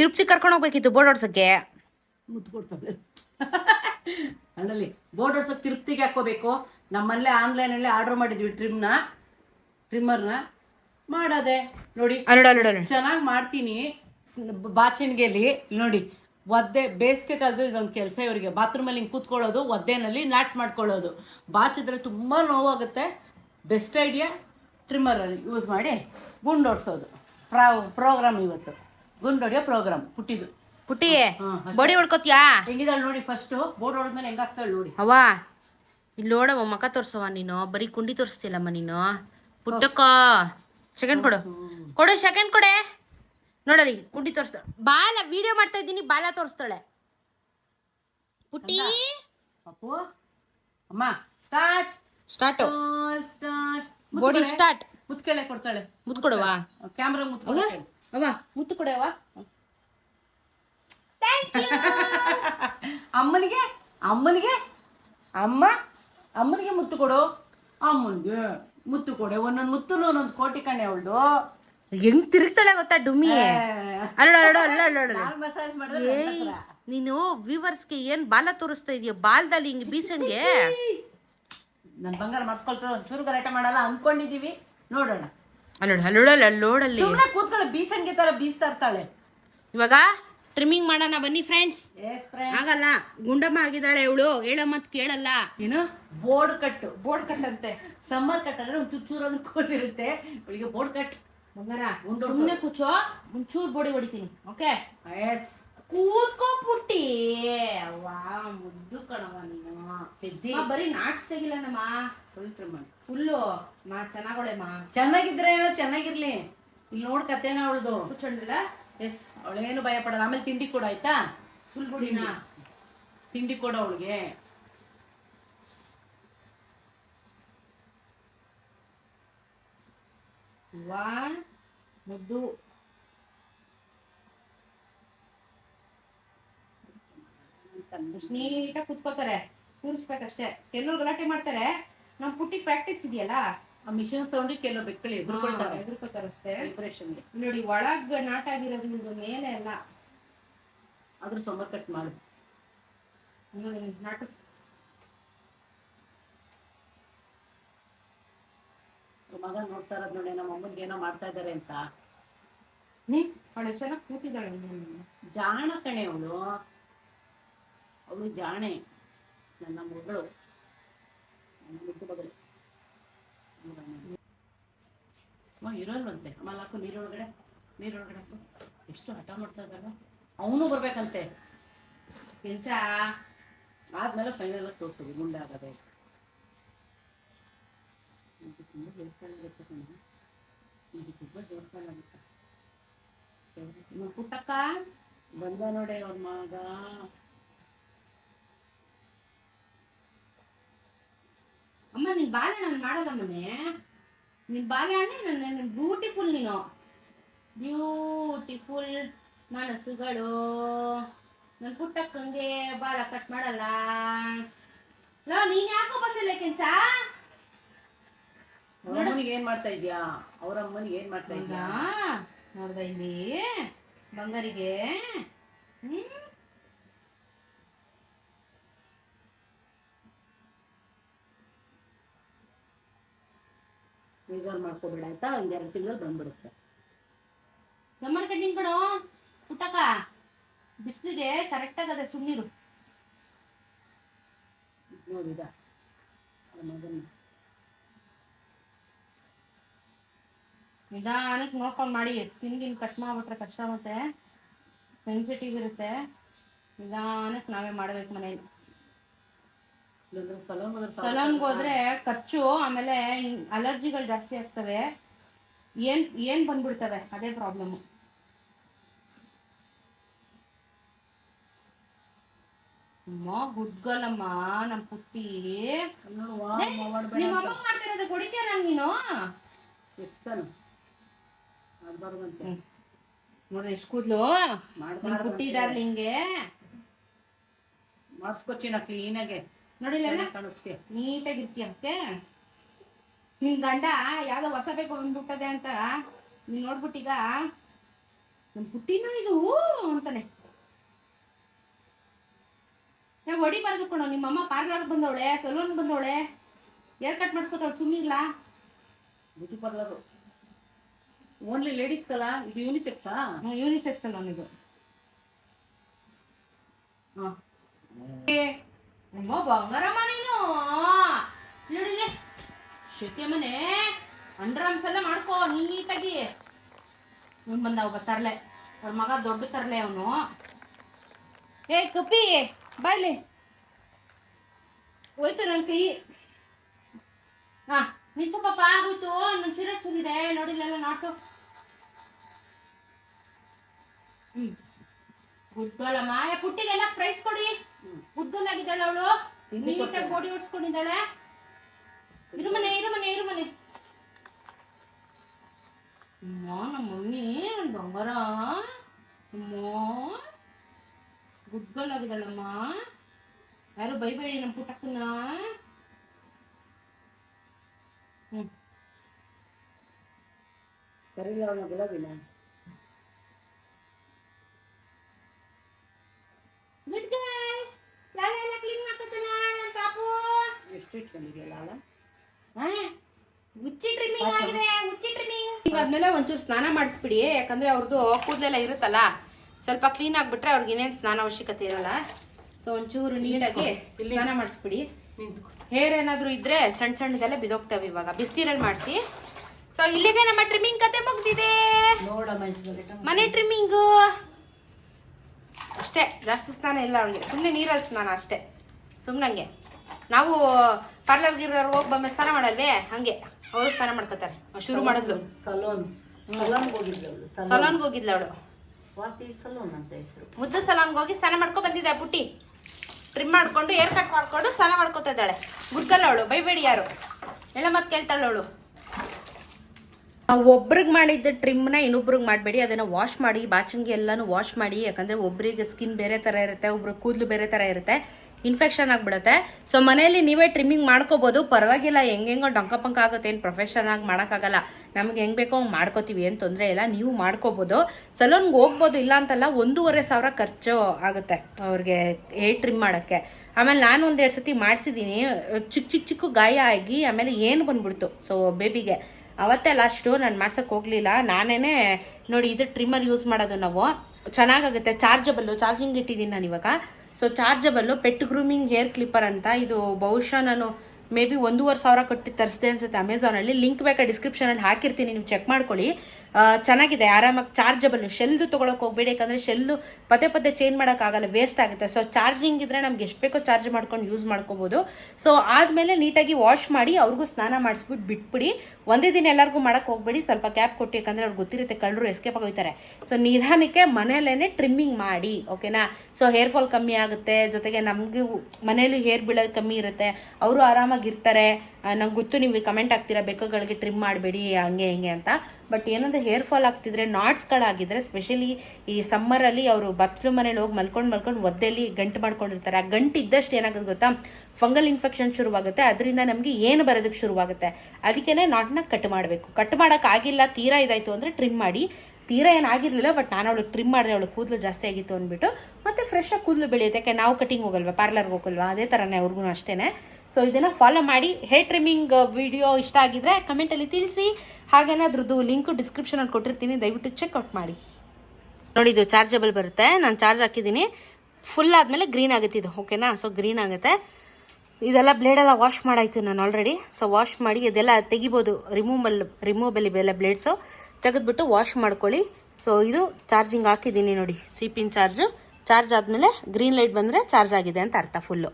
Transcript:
ತಿರುಪತಿ ಕರ್ಕೊಂಡು ಹೋಗ್ಬೇಕಿತ್ತು ಬೋರ್ಡ್ ಓಡ್ಸಕ್ಕೆ ಮುದ್ದು ಕೊಡ್ತಾಳೆ ಅಣ್ಣಲ್ಲಿ ಬೋರ್ಡ್ ಹೊಡ್ಸೋಕೆ ತಿರುಪ್ತಿಗೆ ಹಾಕೋಬೇಕು ನಮ್ಮಲ್ಲೇ ಆನ್ಲೈನಲ್ಲೇ ಆರ್ಡರ್ ಮಾಡಿದ್ವಿ ಟ್ರಿಮ್ನ. ಟ್ರಿಮ್ಮರ್ನ. ಮಾಡದೆ. ನೋಡಿ ಚೆನ್ನಾಗಿ ಮಾಡ್ತೀನಿ. ಬಾಚಣಿಗೆಯಲ್ಲಿ ನೋಡಿ ಒದ್ದೆ ಬೇಸಿಗೆ ಕಾಲದಲ್ಲಿ ಇದೊಂದು ಕೆಲಸ ಇವರಿಗೆ. ಬಾತ್ರೂಮಲ್ಲಿ ಹಿಂಗೆ ಕೂತ್ಕೊಳ್ಳೋದು ಒದ್ದೆನಲ್ಲಿ ನಾಟ್ ಮಾಡ್ಕೊಳ್ಳೋದು. ಬಾಚಿದ್ರೆ ತುಂಬ ನೋವಾಗುತ್ತೆ. ಬೆಸ್ಟ್ ಐಡಿಯಾ ಟ್ರಿಮ್ಮರಲ್ಲಿ ಯೂಸ್ ಮಾಡಿ ಗುಂಡು ಹೊಡ್ಸೋದು. ಪ್ರಾ ಪ್ರೋಗ್ರಾಮ್ ಇವತ್ತು. ಗುಂಡು ಹೊಡಿಯೋ ಪ್ರೋಗ್ರಾಮ್ ಪುಟ್ಟಿದು ಪುಟ್ಟಿ ಬಡಿ ಬೋಡಿ ಹೊಡ್ಕೋತಿಯಾ? ಹೆಂಗಿದಾಳೆ ನೋಡಿ ಫಸ್ಟ್ ಬೋರ್ಡ್ ಹೊಡೆದ್ಮೇಲೆ ಹೆಂಗಾಗ್ತಾಳೆ ನೋಡಿ. ಅವ್ವ ಇಲ್ಲಿ ನೋಡವ ಮಕ ತೋರ್ಸವ ನೀನು ಬರೀ ಕುಂಡಿ ತೋರಿಸ್ತಿಲ್ಲಮ್ಮ ನೀನು. ಪುಟ್ಟಕ್ಕ ಸೆಕೆಂಡ್ ಕೊಡು. ಕೊಡು ಸೆಕೆಂಡ್ ಕೊಡೆ. ನೋಡಲಿ ಕುಂಡಿ ತೋರಿಸ್ತಾಳೆ. ಬಾಲ ವಿಡಿಯೋ ಮಾಡ್ತಾ ಇದ್ದೀನಿ ಬಾಲ ತೋರಿಸ್ತಾಳೆ. ಪುಟ್ಟಿ? ಅಪ್ಪು ಅಮ್ಮ ಸ್ಟಾರ್ಟ್ ಸ್ಟಾರ್ಟ್ ಸ್ಟಾರ್ಟ್ ಬೋಡಿ ಸ್ಟಾರ್ಟ್ ಮುತ್ಕೆಳೆ ಕೊಡ್ತಾಳೆ. ಮುತ್ಕೊಡುವ? ಕ್ಯಾಮ್ರಾ ಮುತ್ಕೊಳ್ಳೆ ಅವ್ವ ಮುತ್ತು ಕೊಡೆವ ಅಮ್ಮನಿಗೆ ಅಮ್ಮನಿಗೆ ಅಮ್ಮ ಅಮ್ಮನಿಗೆ ಮುತ್ತು ಕೊಡು. ಅಮ್ಮನಿಗೆ ಮುತ್ತು ಕೊಡೆ ಒಂದೊಂದು ಮುತ್ತು ಒಂದೊಂದು ಕೋಟಿ ಕಣೆ ಅವಳು ಹೆಂಗ್ ತಿರುಗ್ತಾಳೆ ಗೊತ್ತಾ ಡುಮ್ಮಿ? ಅಲ್ಲ ಅಲ್ಲ ಅಲ್ಲ ಮಸಾಜ್ ಮಾಡಿದ್ರೆ ನೀನು ವ್ಯೂವರ್ಸ್ಗೆ ಏನ್ ಬಾಲ ತೋರಿಸ್ತಾ ಇದೀಯ? ಬಾಲ್ದಲ್ಲಿ ಹಿಂಗ್ ಬೀಸಂಗೆ? ನನ್ನ ಬಂಗಾರ ಮಾಡ್ಕೊಳ್ತದ ಒಂಚೂರು ಗಲಾಟೆ ಮಾಡಲ್ಲ ಅನ್ಕೊಂಡಿದೀವಿ. ನೋಡೋಣ. ಅಲ್ಲೋಡ ಅಲ್ಲೋಡಲ್ಲ ಅಲ್ಲೋಡಲ್ಲಿ ಸುಮ್ಮನೆ ಬೀಸಂಗೆ ತರ ಬೀಸ್ತಾ ಇರ್ತಾಳೆ. ಇವಾಗ ಟ್ರಿಮ್ಮಿಂಗ್ ಮಾಡೋಣ ಬನ್ನಿ ಫ್ರೆಂಡ್ಸ್ ಆಗಲ್ಲ ಗುಂಡಮ್ಮ ಆಗಿದ್ದಾಳೆ ಇವಳು ಹೇಳೋ ಮತ್ ಕೇಳಲ್ಲ. ಏನು? ಬೋರ್ಡ್ ಕಟ್ ಬೋರ್ಡ್ ಕಟ್ ಅಂತೆ. ಸಮ್ಮರ್ ಕಟ್ ಅಂದ್ರೆ ಒಂದು ಚೂರು ಕೂತಿರುತ್ತೆ ಇವಳಿಗೆ ಬೋರ್ಡ್ ಕಟ್ ಬಂಗಾರ ಸುಮ್ಮನೆ ಕೂಚೋ ಒಂಚೂರು ಬೋಡಿ ಹೊಡಿತೀನಿ ಓಕೆ ಎಸ್ ಕೂತ್ಕೋ ಪುಟ್ಟಿ. ವಾ ಮುದ್ದು ಕಣವ ನೀನು. ಪೆದ್ದಿ ಬರೀ ನಾಟ್ಸ್ ತೆಗಿಲ್ಲ ನಮ್ಮ ಫುಲ್ ಟ್ರಿಮ್ ಫುಲ್ಲು ಮಾ ಚೆನ್ನಾಗೊಳೆ ಮಾ ಚೆನ್ನಾಗಿದ್ರೆ ಏನೋ ಚೆನ್ನಾಗಿರ್ಲಿ. ಇಲ್ಲಿ ನೋಡ್ ಕತೆನ ಅವಳದು. ಕೂತ್ಕೊಂಡಿಲ್ಲ ಎಸ್ ಅವಳೇನು ಭಯ ಪಡಲ್ಲ ಆಮೇಲೆ ತಿಂಡಿ ಕೊಡು ಆಯ್ತಾ? ಫುಲ್ ತಿಂಡಿ. ಕೊಡು ಅವಳಿಗೆ. ವಾ ಮುದ್ದು. ನೀಟಾಗಿ ಕುತ್ಕೋತಾರೆ. ಕೂರಿಸ್ಬೇಕಷ್ಟೇ. ಕೆಲವ್ರು ಗಲಾಟೆ ಮಾಡ್ತಾರೆ. ನಮ್ಮ ಪುಟ್ಟಿ ಪ್ರಾಕ್ಟೀಸ್ ಇದೆಯಲ್ಲ? ಆ ಮಿಷನ್ ಸೌಂಡ್ ಕೆಲವು ಬೆಕ್ಕಳು ಎದುರ್ಕೊಳ್ತಾರೆ ಎದುರ್ಕೋತಾರೆ ಅಷ್ಟೇ ವೈಬ್ರೇಷನ್ಗೆ ನೋಡಿ ಒಳಗ್ ನಾಟ ಆಗಿರೋದು ನಿಮ್ದು ಮೇಲೆ ಅಲ್ಲ. ಅದ್ರ ಸೊಂಬರ್ ಕಟ್ ಮಾಡು. ನಾಟ. ಮಗ ನೋಡ್ತಾ ಇರೋದ್ ನೋಡಿ ನಮ್ಮ ಅಮ್ಮನಿಗೆ ಏನೋ ಮಾಡ್ತಾ ಇದ್ದಾರೆ ಅಂತ. ನೀ ಅವಳು ಎಷ್ಟು ಕೂತಿದ್ದಾಳೆ ಜಾಣ ಕಣೆ ಅವಳು. ಅವಳು ಜಾಣೆ. ನನ್ನ ಮಗಳು. ನನ್ನ ಮಗಳು. ಅಮ್ಮ, ಇರೋಲ್ವಂತೆ. ಆಮೇಲೆ ಹಾಕು, ನೀರೊಳಗಡೆ. ನೀರೊಳಗಡೆ ಹಾಕು. ಎಷ್ಟು ಹಠ ಮಾಡ್ತಾ ಇದ್ದಾಳೆ. ಅವನು ಬರ್ಬೇಕಂತೆ. ಕೆಂಚ, ಆದ್ಮೇಲೆ ಫೈನಲ್ ಆಗಿ ತೋರಿಸೋದು ಮುಂದೆ ಆಗದೆ. ತುಂಬ ಕಣೆ. ಇದು ತುಂಬ ನಮ್ಮ ಪುಟ್ಟಕ್ಕ, ಬಂದ ನೋಡಿ ಅವ್ರ ಮಗ. ಅಮ್ಮ ನಿನ್ ಬಾಲ ನಾನು ಮಾಡಲ್ಲ ಮನೆ. ನಿನ್ ಬಾಲ ಅಣ್ಣ ನನ್ನ ಬ್ಯೂಟಿಫುಲ್ ನೀನು. ಬ್ಯೂಟಿಫುಲ್ ಮನಸ್ಸುಗಳು. ನನ್ನ ಪುಟ್ಟಕ್ಕಂಗೆ ಬಾಲ ಕಟ್ ಮಾಡಲ್ಲ. ಲೋ, ನೀನ್ ಯಾಕೋ ಬಂದಿಲ್ಲ ಕೆಂಚ ಅಮ್ಮನಿಗೆ ಏನ್ ಮಾಡ್ತಾ ಇದ್ಯಾ? ಅವ್ರ ಅಮ್ಮನಿಗೆ ಏನ್ ಮಾಡ್ತಾ ಇದ್ಯಾ? ನೋಡ್ದ ಇಲ್ಲಿ ಬಂಗಾರಿಗೆ? ಹ್ಮ್? ಬೇಜಾರು ಮಾಡ್ಕೋಬೇಡ ಆಯ್ತಾ ಒಂದ್ ಎರಡು ತಿಂಗಳು ಬಂದ್ಬಿಡುತ್ತೆ. ಸಮ್ಮರ್ ಕಟ್ಟಿಂಗ್ ಬಿಡು ಪುಟ್ಟಕ್ಕ ಬಿಸಿಲಿಗೆ ಕರೆಕ್ಟ್ ಆಗದೆ ಸುಮ್ಮನಿರು ನೋಡಿದ ನಿಧಾನಕ್ಕೆ ನೋಡ್ಕೊಂಡು ಮಾಡಿ ಸ್ಕಿನ್ ಗಿನ್ ಕಟ್ ಮಾಡ್ಬಿಟ್ರೆ ಕಷ್ಟ ಆಗುತ್ತೆ ಸೆನ್ಸಿಟಿವ್ ಇರುತ್ತೆ. ನಿಧಾನಕ್ಕೆ ನಾವೇ ಮಾಡ್ಬೇಕು ಮನೇಲಿ ಇಲ್ಲಾಂದ್ರೆ ಸಲೂನ್ ಹೋದ್ರೆ ಸಾವಿರ ಸಲೂನ್ಗೆ ಹೋದ್ರೆ ಖರ್ಚು ಆಮೇಲೆ ಅಲರ್ಜಿಗಳು ಜಾಸ್ತಿ ಆಗ್ತವೆ. ಏನ್ ಏನ್ ಬಂದ್ಬಿಡ್ತವೆ? ಅದೇ ಪ್ರಾಬ್ಲಮ್ ಅಮ್ಮ ಗುಡ್ಗಲಮ್ಮ ನಮ್ಮ ಪುಟ್ಟಿ. ನಿಮ್ಮ. ಅಮ್ಮ ಮಾಡ್ತಿರೋದು ಕುಡಿತೀಯ ನಾನು? ನೀನು ಎಸ್ಸನು ಮಾಡ್ಬಾರ್ದಂತೆ. ನೋಡಿ ಎಷ್ಟು ಕೂದ್ಲು? ಪುಟ್ಟಿ ಡಾರ್ಲಿಂಗೆ ಮಾಡಿಸ್ಕೊಚ್ಚಿನ ಕ್ಲೀನಾಗೆ ನೋಡಿಲ್ಲ? ಕಾಣಿಸ್ತೀಯ. ನೀಟಾಗಿರ್ತೀಯ ಮತ್ತೆ ನಿನ್ ಗಂಡ ಯಾವ್ದೋ ಹೊಸ ಬೇಕು ಬಂದ್ಬಿಟ್ಟದೆ ಅಂತ ನೀನ್ ನೋಡ್ಬಿಟ್ಟೀಗ ನನ್ ಪುಟ್ಟಿನ ಇದು? ಅಂತಾನೆ. ಏ ಹೊಡಿಬಾರ್ದು ನಿಮ್ಮ ನಿಮ್ಮಮ್ಮ ಪಾರ್ಲರ್ ಬಂದವಳೆ ಸಲೂನ್ ಬಂದವಳೆ. ಏರ್ ಕಟ್ ಮಾಡಿಸ್ಕೊತಾವಳು ಸುಮ್ಮನಿಲ್ಲ ಬ್ಯೂಟಿ ಪಾರ್ಲರು ಓನ್ಲಿ ಲೇಡೀಸ್ ಕಲ ಇದು ಯೂನಿಸೆಕ್ಸಾ ಯೂನಿಸೆಕ್ಸ್ ಅಲ್ಲ ಇದು. ಹಾಂ. ಅಮ್ಮ ಬಂಗಾರಮ್ಮ ನೀನು ನೋಡಿಲ್ಲ ಶೆಕೆ ಮನೆ ಅಂಡರ್ ಎಲ್ಲ ಮಾಡ್ಕೋ, ನೀಟಾಗಿ. ಇವ್ನು ಬಂದ ಒಬ್ಬ ತರಲೆ. ಅವ್ರ ಮಗ ದೊಡ್ಡ ತರಲೆ ಅವನು. ಏ, ಕಪ್ಪಿ, ಬಾಯ್ಲಿ. ಹೋಯ್ತು ನನ್ನ ಕೈ. ಹಾ ನಿಂತು ಪಾಪ, ಆಗೋಯ್ತು. ನನ್ನ ಚೂರ ನೋಡಿಲ್ಲ ನಾಟು. ಹ್ಮ್. ಗುಡ್ಡಲ್ಲಮ್ಮ ಏ, ಪುಟ್ಟಿಗೆಲ್ಲ ಪ್ರೈಸ್ ಕೊಡಿ. ಗುಡ್ಡಲ್ಲಾಗಿದ್ದಾಳೆ ಅವಳು ನೀಟಾಗಿ ಬೋಡಿ ಓಡಿಸ್ಕೊಂಡಿದ್ದಾಳೆ ಇರು ಮನೆ ಇರು ಮನೆ ಇರು ಮನೆ ಅಮ್ಮ ನಮ್ಮ ಮಮ್ಮಿ ನನ್ನ ಬಂಗಾರ ಅಮ್ಮ ಗುಡ್ಡಲ್ಲಾಗಿದ್ದಾಳಮ್ಮ ಯಾರು ಬೈಬೇಡಿ ನಮ್ಮ ಪುಟ್ಟಕ್ಕನ್ನ ಹ್ಞೂ ಕರೀಲಿ ಅವಳ ಗುಲಾಬಿನ ಗುಡ್ ಗರ್ಲ್ ಲಾಲ ಎಲ್ಲ ಕ್ಲೀನ್ ಮಾಡ್ಕೊತಾನ ನನ್ನ ಪಾಪು ಎಷ್ಟು ಇಟ್ಕೊಂಡಿದೆಯಲ್ಲ ಅಲ್ಲ ಟ್ರಿಮ್ಮಿಂಗ್ ಆಗಿದೆ ಟ್ರಿಮ್ಮಿಂಗ್ ಈಗ ಒಂಚೂರು ಸ್ನಾನ ಮಾಡಿಸ್ಬಿಡಿ ಯಾಕಂದ್ರೆ ಅವ್ರದ್ದು ಕೂದಲೆಲ್ಲ ಇರುತ್ತಲ್ಲ ಸ್ವಲ್ಪ ಕ್ಲೀನ್ ಆಗ್ಬಿಟ್ರೆ ಅವ್ರಿಗೆ ಇನ್ನೇನು ಸ್ನಾನ ಅವಶ್ಯಕತೆ ಇರಲ್ಲ. ಸೊ ಒಂಚೂರು ನೀಟಾಗಿ ಸ್ನಾನ ಮಾಡಿಸ್ಬಿಡಿ. ಹೇರ್ ಏನಾದರೂ ಇದ್ರೆ ಸಣ್ಣ ಸಣ್ಣದೆಲ್ಲ ಬಿದೋಗ್ತವೆ ಇವಾಗ. ಬಿಸ್ನೀರಲ್ಲಿ ಮಾಡಿಸಿ. ಸೊ ಇಲ್ಲಿಗೆ ನಮ್ಮ ಟ್ರಿಮ್ಮಿಂಗ್ ಕತೆ ಮುಗ್ದಿದೆ. ಮನೆ ಟ್ರಿಮ್ಮಿಂಗು ಅಷ್ಟೇ ಜಾಸ್ತಿ ಸ್ನಾನ ಇಲ್ಲ ಅವ್ರಿಗೆ ಸುಮ್ಮನೆ ನೀರಲ್ಲಿ ಸ್ನಾನ ಅಷ್ಟೇ. ಸುಮ್ಮನಂಗೆ ನಾವು ಪಾರ್ಲರ್ ಹೋಗಿ ಬೊಮ್ಮೆ ಸ್ನಾನ ಮಾಡಲ್ವೇ? ಹಂಗೆ. ಅವರು ಸ್ನಾನ ಮಾಡ್ಕೋತಾರೆ. ಶುರು ಮಾಡಿದ್ಲು. ಸಲೋನ್ ಸಲೂನ್ಗೆ ಹೋಗಿದ್ಲು ಅವಳು. ಸಲೂನ್ ಸಲೂನ್ಗೆ ಹೋಗಿದ್ಲು ಅವಳು. ಸ್ವಾತಿ ಸಲೂನ್ ಅಂತ ಹೆಸರು. ಮುದ್ದು ಸಲೂನ್ಗೆ ಹೋಗಿ ಸ್ನಾನ ಮಾಡ್ಕೊ ಬಂದಿದ್ದಾಳೆ ಪುಟ್ಟಿ. ಟ್ರಿಮ್ ಮಾಡ್ಕೊಂಡು ಏರ್ ಕಟ್ ಮಾಡ್ಕೊಂಡು ಸ್ನಾನ ಮಾಡ್ಕೊತಾ ಇದ್ದಾಳೆ. ಗುಡ್ಕಲ್ಲ ಅವಳು ಬೈಬೇಡಿ ಯಾರು. ಎಲ್ಲ ಮತ್ತೆ ಕೇಳ್ತಾಳೆ ಅವಳು. ಒಬ್ರಿಗೆ ಮಾಡಿದ್ದ ಟ್ರಿಮ್ನ ಇನ್ನೊಬ್ರಿಗೆ ಮಾಡಬೇಡಿ. ಅದನ್ನು ವಾಶ್ ಮಾಡಿ ಬಾಚಣಿಗೆ ಎಲ್ಲಾನು ವಾಶ್ ಮಾಡಿ. ಯಾಕಂದರೆ ಒಬ್ರಿಗೆ ಸ್ಕಿನ್ ಬೇರೆ ಥರ ಇರುತ್ತೆ ಒಬ್ರಿಗೆ ಕೂದಲು ಬೇರೆ ಥರ ಇರುತ್ತೆ. ಇನ್ಫೆಕ್ಷನ್ ಆಗಿಬಿಡುತ್ತೆ. ಸೊ ಮನೆಯಲ್ಲಿ ನೀವೇ ಟ್ರಿಮ್ಮಿಂಗ್ ಮಾಡ್ಕೋಬೋದು. ಪರವಾಗಿಲ್ಲ, ಹೆಂಗೆಂಗೋ ಡಂಕ ಪಂಕ ಆಗುತ್ತೆ. ಏನು ಪ್ರೊಫೆಷನ್ ಆಗಿ ಮಾಡೋಕ್ಕಾಗಲ್ಲ. ನಮ್ಗೆ ಹೆಂಗೆ ಬೇಕೋ ಹಂಗೆ ಮಾಡ್ಕೋತೀವಿ ಏನು ತೊಂದರೆ ಇಲ್ಲ. ನೀವು ಮಾಡ್ಕೋಬೋದು. ಸಲೂನ್ಗೆ ಹೋಗ್ಬೋದು ಇಲ್ಲ ಅಂತಲ್ಲ, ಒಂದೂವರೆ ಸಾವಿರ ಖರ್ಚು ಆಗುತ್ತೆ ಅವ್ರಿಗೆ ಹೇರ್ ಟ್ರಿಮ್ ಮಾಡೋಕ್ಕೆ. ಆಮೇಲೆ ನಾನು ಒಂದೆರಡು ಸತಿ ಮಾಡಿಸಿದ್ದೀನಿ ಚಿಕ್ಕ ಚಿಕ್ಕ ಚಿಕ್ಕ ಗಾಯ ಆಗಿ ಆಮೇಲೆ ಏನು ಬಂದ್ಬಿಡ್ತು. ಸೊ ಬೇಬಿಗೆ ಅವತ್ತೇ ಲಾಸ್ಟು ನಾನು ಮಾಡ್ಸೋಕ್ಕೆ ಹೋಗಲಿಲ್ಲ. ನಾನೇ ನೋಡಿ, ಇದು ಟ್ರಿಮ್ಮರ್ ಯೂಸ್ ಮಾಡೋದು ನಾವು. ಚೆನ್ನಾಗಾಗುತ್ತೆ. ಚಾರ್ಜಬಲ್ಲು ಚಾರ್ಜಿಂಗ್ ಇಟ್ಟಿದ್ದೀನಿ ನಾನು ಇವಾಗ. So chargeable pet grooming hair clipper ಅಂತ ಇದು ಬಹುಶಃ ನಾನು ಮೇ ಬಿ ಒಂದೂವರೆ ಸಾವಿರ ಕೊಟ್ಟು ತರಿಸಿದೆ ಅನ್ಸುತ್ತೆ ಅಮೆಝಾನಲ್ಲಿ ಲಿಂಕ್ ಬೇಕಾ ಡಿಸ್ಕ್ರಿಪ್ಷನಲ್ಲಿ ಹಾಕಿರ್ತೀನಿ, ನೀವು ಚೆಕ್ ಮಾಡ್ಕೊಳ್ಳಿ. ಚೆನ್ನಾಗಿದೆ ಆರಾಮಾಗಿ ಚಾರ್ಜಬಲ್ ಶೆಲ್ದು ತೊಗೊಳಕ್ಕೆ ಹೋಗ್ಬೇಡಿ, ಯಾಕಂದರೆ ಶೆಲ್ಲು ಪದೇ ಪದೇ ಚೇಂಜ್ ಮಾಡೋಕ್ಕಾಗಲ್ಲ ವೇಸ್ಟ್ ಆಗುತ್ತೆ. ಸೊ ಚಾರ್ಜಿಂಗ್ ಇದ್ದರೆ ನಮ್ಗೆ ಎಷ್ಟು ಬೇಕೋ ಚಾರ್ಜ್ ಮಾಡ್ಕೊಂಡು ಯೂಸ್ ಮಾಡ್ಕೋಬೋದು. ಸೊ ಆದಮೇಲೆ ನೀಟಾಗಿ ವಾಶ್ ಮಾಡಿ, ಅವ್ರಿಗೂ ಸ್ನಾನ ಮಾಡಿಸ್ಬಿಟ್ಟು ಬಿಟ್ಬಿಡಿ. ಒಂದೇ ದಿನ ಎಲ್ಲರಿಗೂ ಮಾಡೋಕೆ ಹೋಗ್ಬೇಡಿ, ಸ್ವಲ್ಪ ಕ್ಯಾಪ್ ಕೊಟ್ಟು, ಯಾಕಂದರೆ ಅವ್ರಿಗೆ ಗೊತ್ತಿರುತ್ತೆ ಕಳ್ಳರು ಎಸ್ಕೇಪ್ ಆಗೋಯ್ತಾರೆ. ಸೊ ನಿಧಾನಕ್ಕೆ ಮನೆಯಲ್ಲೇ ಟ್ರಿಮ್ಮಿಂಗ್ ಮಾಡಿ ಓಕೆನಾ ಸೊ ಹೇರ್ ಫಾಲ್ ಕಮ್ಮಿ ಆಗುತ್ತೆ, ಜೊತೆಗೆ ನಮಗೂ ಮನೇಲಿ ಹೇರ್ ಬೀಳೋದು ಕಮ್ಮಿ ಇರುತ್ತೆ. ಅವರು ಆರಾಮಾಗಿರ್ತಾರೆ ನಂಗೆ ಗೊತ್ತು, ನೀವು ಕಮೆಂಟ್ ಆಗ್ತೀರಾ ಬೆಕ್ಕಗಳಿಗೆ ಟ್ರಿಮ್ ಮಾಡಬೇಡಿ, ಹಂಗೆ, ಹಿಂಗೆ ಅಂತ. ಬಟ್ ಏನಂದರೆ ಹೇರ್ ಫಾಲ್ ಆಗ್ತಿದ್ರೆ ನಾಟ್ಸ್ಗಳಾಗಿದ್ರೆ ಸ್ಪೆಷಲಿ ಈ ಸಮ್ಮರಲ್ಲಿ ಅವರು ಬತ್ಲು ಮನೇಲಿ ಹೋಗಿ ಮಲ್ಕೊಂಡು ಮಲ್ಕೊಂಡು ಒದ್ದೆಯಲ್ಲಿ ಗಂಟು ಮಾಡ್ಕೊಂಡಿರ್ತಾರೆ. ಆ ಗಂಟು ಇದ್ದಷ್ಟು ಏನಾಗುತ್ತೆ ಗೊತ್ತಾ? ಫಂಗಲ್ ಇನ್ಫೆಕ್ಷನ್ ಶುರುವಾಗುತ್ತೆ. ಅದರಿಂದ ನಮಗೆ ಏನು ಬರೋದಕ್ಕೆ ಶುರುವಾಗುತ್ತೆ? ಅದಕ್ಕೇ ನಾಟ್ನ ಕಟ್ ಮಾಡಬೇಕು. ಕಟ್ ಮಾಡೋಕ್ಕಾಗಿಲ್ಲ ತೀರಾ ಇದಾಯಿತು ಅಂದರೆ ಟ್ರಿಮ್ ಮಾಡಿ. ತೀರಾ ಏನಾಗಿರಲಿಲ್ಲ ಬಟ್ ನಾನು ಅವಳಿಗೆ ಟ್ರಿಮ್ ಮಾಡಿದೆ, ಅವಳು ಕೂದಲು ಜಾಸ್ತಿ ಆಗಿತ್ತು ಅಂದ್ಬಿಟ್ಟು ಮತ್ತೆ ಫ್ರೆಶ್ ಆಗಿ ಕೂದಲು ಬೆಳೆಯುತ್ತೆ. ಯಾಕೆ, ನಾವು ಕಟಿಂಗ್ ಹೋಗಲ್ವಾ? ಪಾರ್ಲರ್ಗೆ ಹೋಗಲ್ವಾ? ಅದೇ ಥರನೇ ಅವ್ರಿಗೂ ಅಷ್ಟೇ ಸೊ ಇದನ್ನು ಫಾಲೋ ಮಾಡಿ ಹೇರ್ ಟ್ರಿಮ್ಮಿಂಗ್ ವಿಡಿಯೋ ಇಷ್ಟ ಆಗಿದ್ರೆ ಕಮೆಂಟಲ್ಲಿ ತಿಳಿಸಿ. ಹಾಗೇನೆ ಅದ್ರದ್ದು ಡಿಸ್ಕ್ರಿಪ್ಷನ್ ಡಿಸ್ಕ್ರಿಪ್ಷನಲ್ಲಿ ಕೊಟ್ಟಿರ್ತೀನಿ, ದಯವಿಟ್ಟು ಚೆಕ್ಔಟ್ ಮಾಡಿ. ನೋಡಿ, ಇದು ಚಾರ್ಜಬಲ್ ಬರುತ್ತೆ. ನಾನು ಚಾರ್ಜ್ ಹಾಕಿದ್ದೀನಿ. ಫುಲ್ ಆದಮೇಲೆ ಗ್ರೀನ್ ಆಗುತ್ತೆ ಇದು ಓಕೆನಾ ಸೊ ಗ್ರೀನ್ ಆಗುತ್ತೆ. ಇದೆಲ್ಲ ಬ್ಲೇಡೆಲ್ಲ ವಾಶ್ ಮಾಡಾಯಿತು ನಾನು ಆಲ್ರೆಡಿ ಸೊ ವಾಶ್ ಮಾಡಿ, ಇದೆಲ್ಲ ತೆಗಿಬೋದು. ರಿಮೂವಲ್ ರಿಮೂವಬಲ್ ಇವೆಲ್ಲ ಬ್ಲೇಡ್ಸು ತೆಗೆದ್ಬಿಟ್ಟು ವಾಶ್ ಮಾಡ್ಕೊಳ್ಳಿ. ಸೊ ಇದು ಚಾರ್ಜಿಂಗ್ ಹಾಕಿದ್ದೀನಿ ನೋಡಿ ಸಿ ಪಿನ್ ಚಾರ್ಜು ಚಾರ್ಜ್ ಆದಮೇಲೆ ಗ್ರೀನ್ ಲೈಟ್ ಬಂದರೆ ಚಾರ್ಜ್ ಆಗಿದೆ ಅಂತ ಅರ್ಥ ಫುಲ್ಲು